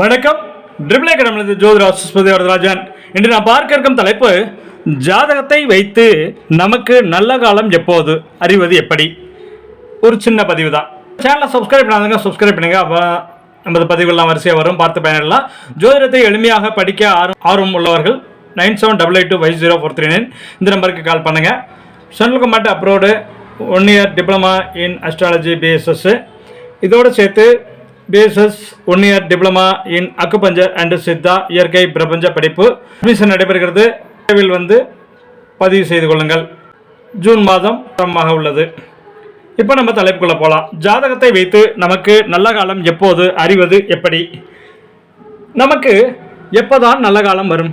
வணக்கம். ட்ரிபிளே கடமது ஜோதிராஜ் சுஸ்பதி வரதராஜன். இன்று நான் பார்க்க இருக்கும் தலைப்பு ஜாதகத்தை வைத்து நமக்கு நல்ல காலம் எப்போது? அறிவது எப்படி? ஒரு சின்ன பதிவு தான். சேனலை சப்ஸ்கிரைப் பண்ணாதங்க சப்ஸ்கிரைப் பண்ணுங்க. அப்போ நமது பதிவுகள்லாம் வரிசையாக வரும். பார்த்து பயனிடலாம். ஜோதிடத்தை எளிமையாக படிக்க ஆர்வம் ஆர்வம் உள்ளவர்கள் nine seven double eight two five zero four three nine இந்த நம்பருக்கு கால் பண்ணுங்கள் central comment abroad one year diploma in astrology BSS இதோடு சேர்த்து BSS one year diploma in acupuncture and Siddha இயற்கை பிரபஞ்ச படிப்பு. அட்மிஷன் நடைபெறுகிறது. விரைவில் வந்து பதிவு செய்து கொள்ளுங்கள். ஜூன் மாதம் தரமாக உள்ளது. இப்போ நம்ம தலைப்புக்குள்ளே போகலாம் ஜாதகத்தை வைத்து நமக்கு நல்ல காலம் எப்போது அறிவது எப்படி? நமக்கு எப்போதான் நல்ல காலம் வரும்?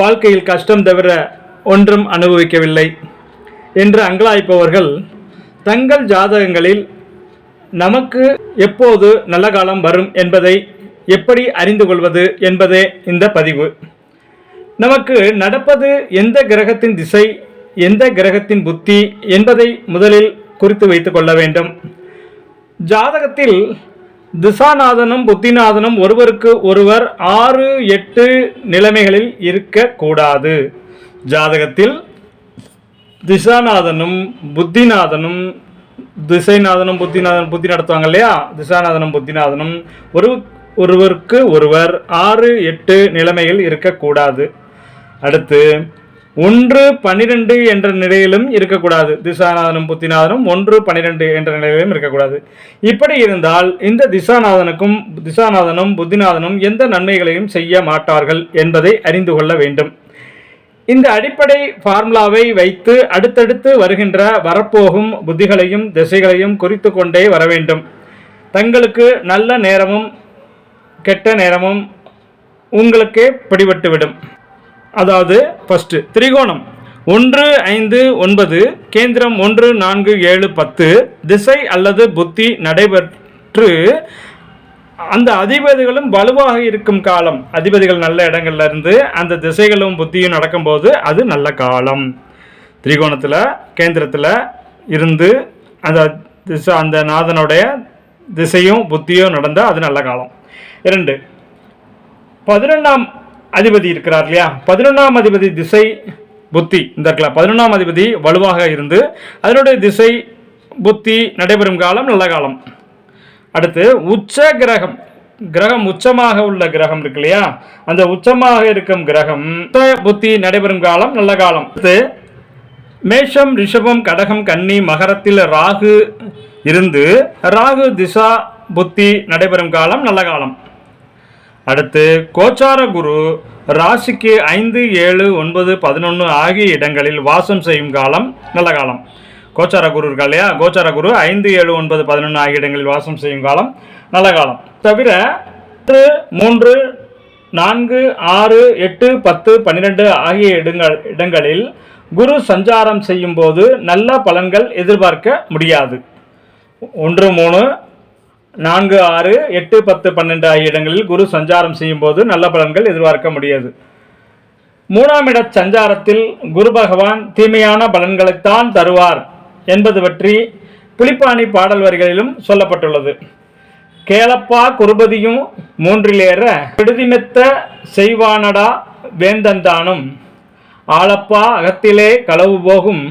வாழ்க்கையில் கஷ்டம் தவிர ஒன்றும் அனுபவிக்கவில்லை. என்று அங்கலாய்ப்பவர்கள் தங்கள் ஜாதகங்களில் நமக்கு எப்போது நல்ல காலம் வரும் என்பதை எப்படி அறிந்து கொள்வது என்பதே இந்த பதிவு. நமக்கு நடப்பது எந்த கிரகத்தின் திசை எந்த கிரகத்தின் புத்தி என்பதை முதலில் குறித்து வைத்துக் கொள்ள வேண்டும். ஜாதகத்தில் திசாநாதனும் புத்திநாதனும் ஒருவருக்கு ஒருவர் ஆறு எட்டு நிலைமைகளில் இருக்கக்கூடாது. ஜாதகத்தில் திசாநாதனும் புத்திநாதனும் திசைநாதனும் புத்திநாதனம் புத்தி நடத்துவாங்க இல்லையா? திசாநாதனும் புத்திநாதனும் ஒரு ஒருவருக்கு ஒருவர் ஆறு எட்டு நிலைமைகள் இருக்கக்கூடாது. அடுத்து ஒன்று பன்னிரெண்டு என்ற நிலையிலும் இருக்கக்கூடாது. திசாநாதனும் புத்திநாதனும் ஒன்று பன்னிரெண்டு என்ற நிலையிலும் இருக்கக்கூடாது. இப்படி இருந்தால் இந்த திசாநாதனுக்கும் திசாநாதனும் புத்திநாதனும் எந்த நன்மைகளையும் செய்ய மாட்டார்கள் என்பதை அறிந்து கொள்ள வேண்டும். இந்த அடிப்படை ஃபார்முலாவை வைத்து அடுத்தடுத்து வருகின்ற வரப்போகும் புத்திகளையும் திசைகளையும் குறித்து கொண்டே வர வேண்டும் தங்களுக்கு நல்ல நேரமும் கெட்ட நேரமும் உங்களுக்கே பிடிபட்டுவிடும். அதாவது ஃபஸ்ட்டு திரிகோணம். ஒன்று ஐந்து ஒன்பது கேந்திரம் ஒன்று நான்கு ஏழு பத்து திசை அல்லது புத்தி நடைபெற்று அந்த அதிபதிகளும் வலுவாக இருக்கும் காலம். அதிபதிகள் நல்ல இடங்கள்ல இருந்து அந்த திசைகளும் புத்தியும் நடக்கும்போது அது நல்ல காலம். திரிகோணத்தில் கேந்திரத்தில் இருந்து அந்த திசை அந்த நாதனுடைய திசையும் புத்தியும் நடந்தால் அது நல்ல காலம். இரண்டு பதினொன்றாம் அதிபதி இருக்கிறார் இல்லையா? பதினொன்றாம் அதிபதி திசை புத்தி இந்த இருக்கல பதினொன்றாம் அதிபதி வலுவாக இருந்து அதனுடைய திசை புத்தி நடைபெறும் காலம் நல்ல காலம். அடுத்து உச்ச கிரகம். கிரகம் உச்சமாக உள்ள கிரகம் இருக்கு இல்லையா? அந்த உச்சமாக இருக்கும் கிரகம் புத்தி நடைபெறும் காலம் நல்ல காலம். அடுத்து மேஷம் ரிஷபம் கடகம் கன்னி மகரத்தில் ராகு இருந்து ராகு திசா புத்தி நடைபெறும் காலம் நல்ல காலம். அடுத்து கோச்சார குரு ராசிக்கு ஐந்து ஏழு ஒன்பது பதினொன்று ஆகிய இடங்களில் வாசம் செய்யும் காலம் நல்ல காலம். கோச்சார குரு இருக்கா இல்லையா? கோச்சார குரு ஐந்து ஏழு ஒன்பது பதினொன்று ஆகிய இடங்களில் வாசம் செய்யும் காலம் நல்ல காலம். தவிர மூன்று நான்கு ஆறு எட்டு பத்து பன்னிரெண்டு ஆகிய இடங்கள் இடங்களில் குரு சஞ்சாரம் செய்யும் போது நல்ல பலன்கள் எதிர்பார்க்க முடியாது. ஒன்று மூணு நான்கு ஆறு எட்டு பத்து பன்னெண்டு ஆகிய இடங்களில் குரு சஞ்சாரம் செய்யும் போது நல்ல பலன்கள் எதிர்பார்க்க முடியாது. மூணாம் இட சஞ்சாரத்தில் குரு பகவான் தீமையான பலன்களைத்தான் தருவார். என்பது பற்றி புலிப்பாணி பாடல் வரிகளிலும் சொல்லப்பட்டுள்ளது. கேளப்பா குருபதியும் மூன்றிலேற விடுதிமெத்த செய்வானடா வேந்தந்தானும். ஆளப்பா அகத்திலே களவு போகும்.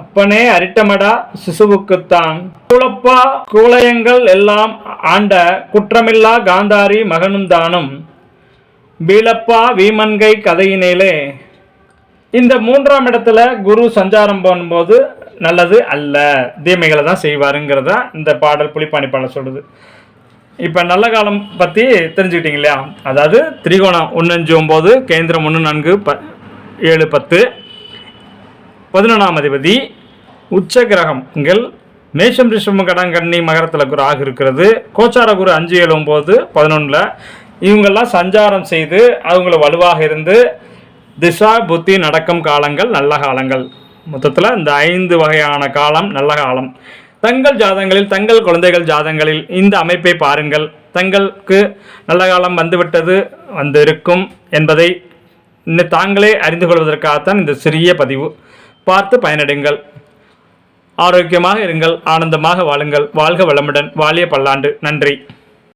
அப்பனே அரிட்டமடா சிசுவுக்குத்தான். கூலப்பா கூலயங்கள் எல்லாம் ஆண்ட குற்றமில்லா காந்தாரி மகனும் தானும் பீலப்பா வீமன்கை கதையினேலே. இந்த மூன்றாம் இடத்துல குரு சஞ்சாரம் பண்ணும்போது நல்லது அல்ல தீமைகளை தான் செய்வாருங்கிறத இந்த பாடல் புலிப்பாணி பாடல் சொல்லுது இப்போ நல்ல காலம் பற்றி தெரிஞ்சுக்கிட்டீங்க இல்லையா? அதாவது திரிகோணம் ஒன்று அஞ்சு ஒம்பது கேந்திரம் ஒன்று நான்கு ப ஏழு பத்து. பதினொன்றாம் அதிபதி உச்ச கிரகங்கள் மேஷம் ரிஷம் கடன் கண்ணி மகரத்தில் குரு ஆக இருக்கிறது. கோச்சார குரு அஞ்சு ஏழு ஒம்பது பதினொன்றில் இவங்கெல்லாம் சஞ்சாரம் செய்து அவங்கள வலுவாக இருந்து திசா புத்தி நடக்கும் காலங்கள் நல்ல காலங்கள். மொத்தத்தில் இந்த ஐந்து வகையான காலம் நல்ல காலம். தங்கள் ஜாதங்களில் தங்கள் குழந்தைகள் ஜாதங்களில் இந்த அமைப்பை பாருங்கள். தங்களுக்கு நல்ல காலம் வந்துவிட்டது வந்திருக்கும் என்பதை இன்னும் தாங்களே அறிந்து கொள்வதற்காகத்தான் இந்த சிறிய பதிவு. பார்த்து பயனடைங்கள். ஆரோக்கியமாக இருங்கள் ஆனந்தமாக வாழுங்கள். வாழ்க வளமுடன். வாழிய பல்லாண்டு. நன்றி.